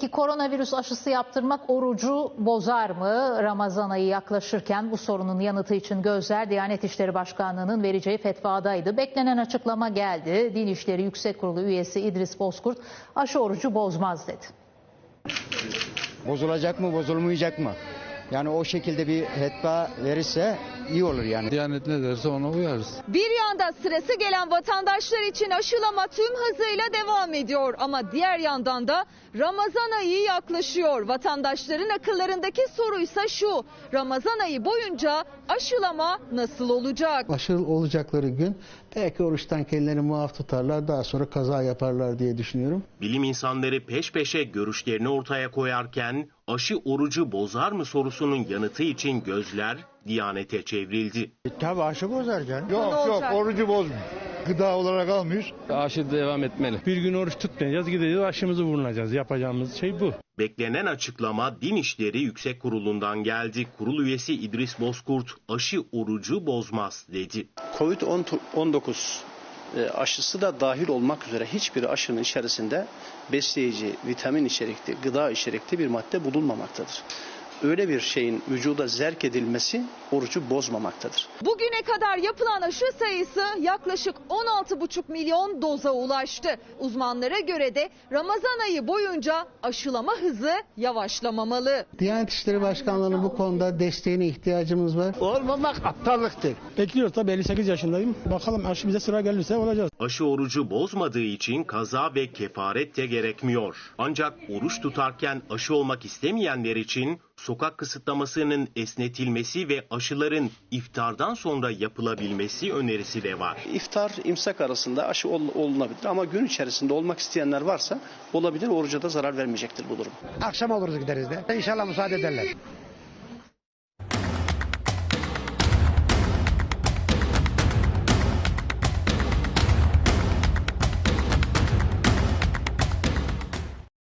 Ki koronavirüs aşısı yaptırmak orucu bozar mı? Ramazan ayı yaklaşırken bu sorunun yanıtı için gözler Diyanet İşleri Başkanlığı'nın vereceği fetvadaydı. Beklenen açıklama geldi. Din İşleri Yüksek Kurulu üyesi İdris Bozkurt aşı orucu bozmaz dedi. Bozulacak mı, bozulmayacak mı? Yani o şekilde bir fetva verirse iyi olur yani. Diyanet ne derse ona uyarız. Bir yanda sırası gelen vatandaşlar için aşılama tüm hızıyla devam ediyor ama diğer yandan da Ramazan ayı yaklaşıyor. Vatandaşların akıllarındaki soruysa şu. Ramazan ayı boyunca aşılama nasıl olacak? aşı olacakları gün belki oruçtan kendilerini muaf tutarlar daha sonra kaza yaparlar diye düşünüyorum. Bilim insanları peş peşe görüşlerini ortaya koyarken aşı orucu bozar mı sorusunun yanıtı için gözler Diyanete çevrildi. Tabii aşı bozar canım. Yok olacak? yok orucu bozmuyor. Gıda olarak almıyoruz. Aşı devam etmeli. Bir gün oruç tutmayacağız, gideceğiz aşımızı vurulacağız. Yapacağımız şey bu. Beklenen açıklama Din İşleri Yüksek Kurulu'ndan geldi. Kurul üyesi İdris Bozkurt aşı orucu bozmaz dedi. Covid-19 e, aşısı da dahil olmak üzere hiçbir aşının içerisinde besleyici, vitamin içerikli, gıda içerikli bir madde bulunmamaktadır. Öyle bir şeyin vücuda zerk edilmesi orucu bozmamaktadır. Bugüne kadar yapılan aşı sayısı yaklaşık 16,5 milyon doza ulaştı. Uzmanlara göre de Ramazan ayı boyunca aşılama hızı yavaşlamamalı. Diyanet İşleri Başkanlığı'nın bu konuda desteğine ihtiyacımız var. Olmamak aptallıktır. Bekliyoruz tabii 58 yaşındayım. Bakalım aşı bize sıra gelirse olacağız. Aşı orucu bozmadığı için kaza ve kefaret de gerekmiyor. Ancak oruç tutarken aşı olmak istemeyenler için sokak kısıtlamasının esnetilmesi ve aşıların iftardan sonra yapılabilmesi önerisi de var. İftar, imsak arasında aşı ol- olunabilir ama gün içerisinde olmak isteyenler varsa olabilir oruca da zarar vermeyecektir bu durum. Akşam oluruz gideriz de. İnşallah müsaade ederler.